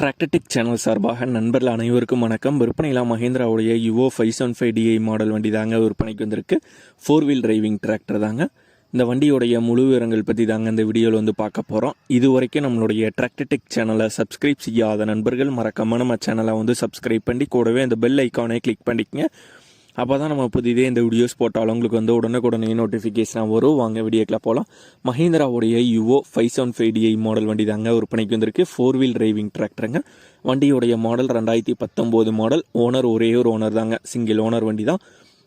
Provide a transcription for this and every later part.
டிராக்டடிக் channel சார்பாக நண்பர்கள் அனைவருக்கும் வணக்கம். விற்பனையில் மஹேந்திராவுடைய Yuvo five seven five DI model வண்டி தாங்க விற்பனைக்கு வந்திருக்கு. ஃபோர் வீல் டிரைவிங் டிராக்டர் தாங்க. இந்த வண்டியோடைய முழு விவரங்கள் பற்றி தாங்க இந்த வீடியோவில் வந்து பார்க்க போகிறோம் இது வரைக்கும் நம்மளுடைய டிராக்டடிக் சேனலை சப்ஸ்கிரைப் செய்யாத நண்பர்கள் மறக்காம நம்ம சேனலை வந்து சப்ஸ்கிரைப் பண்ணி கூடவே இந்த பெல் ஐக்கானை கிளிக் பண்ணிக்கங்க. அப்போ தான் நம்ம புதிதே இந்த வீடியோஸ் போட்டாலும் உங்களுக்கு வந்து உடனுக்குடனே நோட்டிஃபிகேஷனாக வரும். வாங்க வீடியோக்கில் போகலாம் மஹிந்திராவுடைய Yuvo five seven five DI model வண்டி தாங்க விற்பனைக்கு வந்திருக்கு. ஃபோர் வீல் டிரைவிங் டிராக்டருங்க வண்டியோடைய மாடல் ரெண்டாயிரத்தி பத்தொம்போது மாடல் ஓனர் ஒரே ஒரு ஓனர் தாங்க. சிங்கிள் ஓனர் வண்டி தான்.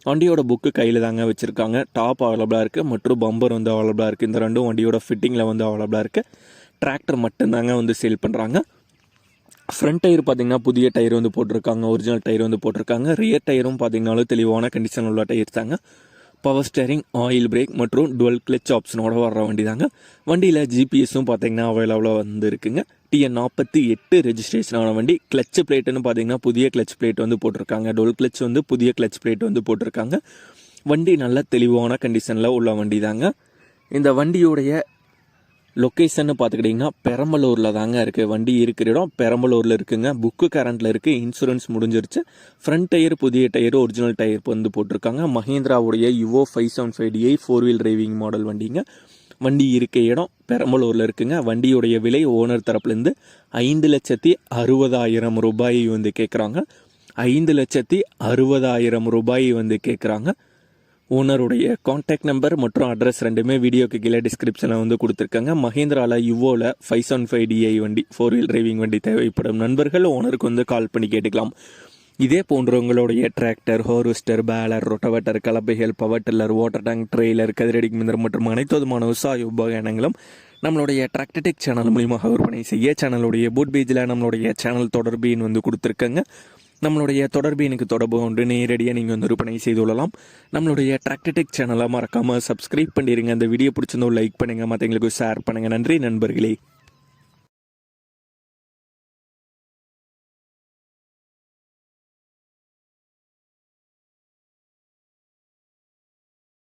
வண்டியோட புக்கு கையில் தாங்க வச்சுருக்காங்க. டாப் அவைலபிளாக இருக்குது மற்றும் பம்பர் வந்து அவைலபிளாக இருக்குது இந்த ரெண்டும் வண்டியோட ஃபிட்டிங்கில் வந்து அவைலபிளாக இருக்குது டிராக்டர் மட்டும்தாங்க வந்து சேல் பண்ணுறாங்க ஃப்ரண்ட் டயர் பார்த்தீங்கன்னா புதிய டயர் வந்து போட்டிருக்காங்க ஒரிஜினல் டயர் வந்து போட்டிருக்காங்க. ரியர் டயரும் பார்த்தீங்கனாலும் தெளிவான கண்டிஷன் உள்ள டயர் தாங்க. பவர் ஸ்டேரிங் ஆயில் பிரேக் மற்றும் டுவெல் கிளச் ஆப்ஷனோட வர்ற வண்டி தாங்க வண்டியில் ஜிபிஎஸும் பார்த்தீங்கன்னா அவைலபிளாக வந்து இருக்குங்க டிஎன் நாற்பத்தி எட்டு ரெஜிஸ்ட்ரேஷனான வண்டி. கிளச் பிளேட்டுன்னு பார்த்தீங்கன்னா புதிய கிளச் பிளேட் வந்து போட்டிருக்காங்க. டுவெல் கிளச் வந்து புதிய கிளச் பிளேட் வந்து போட்டிருக்காங்க. வண்டி நல்ல தெளிவான கண்டிஷனில் உள்ள வண்டி தாங்க இந்த வண்டியுடைய லொக்கேஷன்னு பார்த்துக்கிட்டிங்கன்னா பெரம்பலூரில் தாங்க இருக்குது வண்டி இருக்கிற இடம் பெரம்பலூரில் இருக்குங்க. புக்கு கரண்ட்டில் இருக்குது இன்சூரன்ஸ் முடிஞ்சிருச்சு. ஃப்ரண்ட் டயர் புதிய டயர் ஒரிஜினல் டயர் வந்து போட்டிருக்காங்க. மஹேந்திராவுடைய Yuvo five seven five DI four wheel driving model வண்டிங்க. வண்டி இருக்க இடம் பெரம்பலூரில் இருக்குங்க. வண்டியுடைய விலை ஓனர் தரப்புலேருந்து ஐந்து லட்சத்தி அறுபதாயிரம் ரூபாய் வந்து கேட்குறாங்க ஐந்து லட்சத்தி அறுபதாயிரம் ரூபாய் வந்து கேட்குறாங்க ஓனருடைய காண்டாக்ட் நம்பர் மற்றும் அட்ரஸ் ரெண்டுமே வீடியோக்கு கீழே டிஸ்கிரிப்ஷனில் வந்து கொடுத்துருக்காங்க. மஹேந்திராவில் யுவோவில் ஃபைவ் செவன் ஃபைவ் டிஐ வண்டி ஃபோர் வீல் டிரைவிங் வண்டி தேவைப்படும். நண்பர்கள் ஓனருக்கு வந்து கால் பண்ணி கேட்டுக்கலாம். இதே போன்றவங்களுடைய tractor harvester baler rotavator கலப்பைகள் power tiller water tank trailer கதிரடி மிந்திரம் மற்றும் அனைத்து விதமான விவசாய உபகரணங்களும் நம்மளுடைய டிராக்டடிக் சேனல் மூலியமாக விற்பனை செய்ய சேனலுடைய போட் பேஜில் நம்மளுடைய சேனல் தொடர்பு வந்து கொடுத்துருக்காங்க. நம்மளுடைய தொடர்பு எனக்கு தொடர்பு கொண்டு நேரடியாக நீங்கள் வந்து விற்பனை செய்து கொள்ளலாம். நம்மளுடைய டிராக்டடிக் சேனலை மறக்காமல் சப்ஸ்கிரைப் பண்ணிடுங்க அந்த வீடியோ பிடிச்சிருந்தோம் லைக் பண்ணுங்கள் மற்றவங்களுக்கு ஷேர் பண்ணுங்கள் நன்றி நண்பர்களே.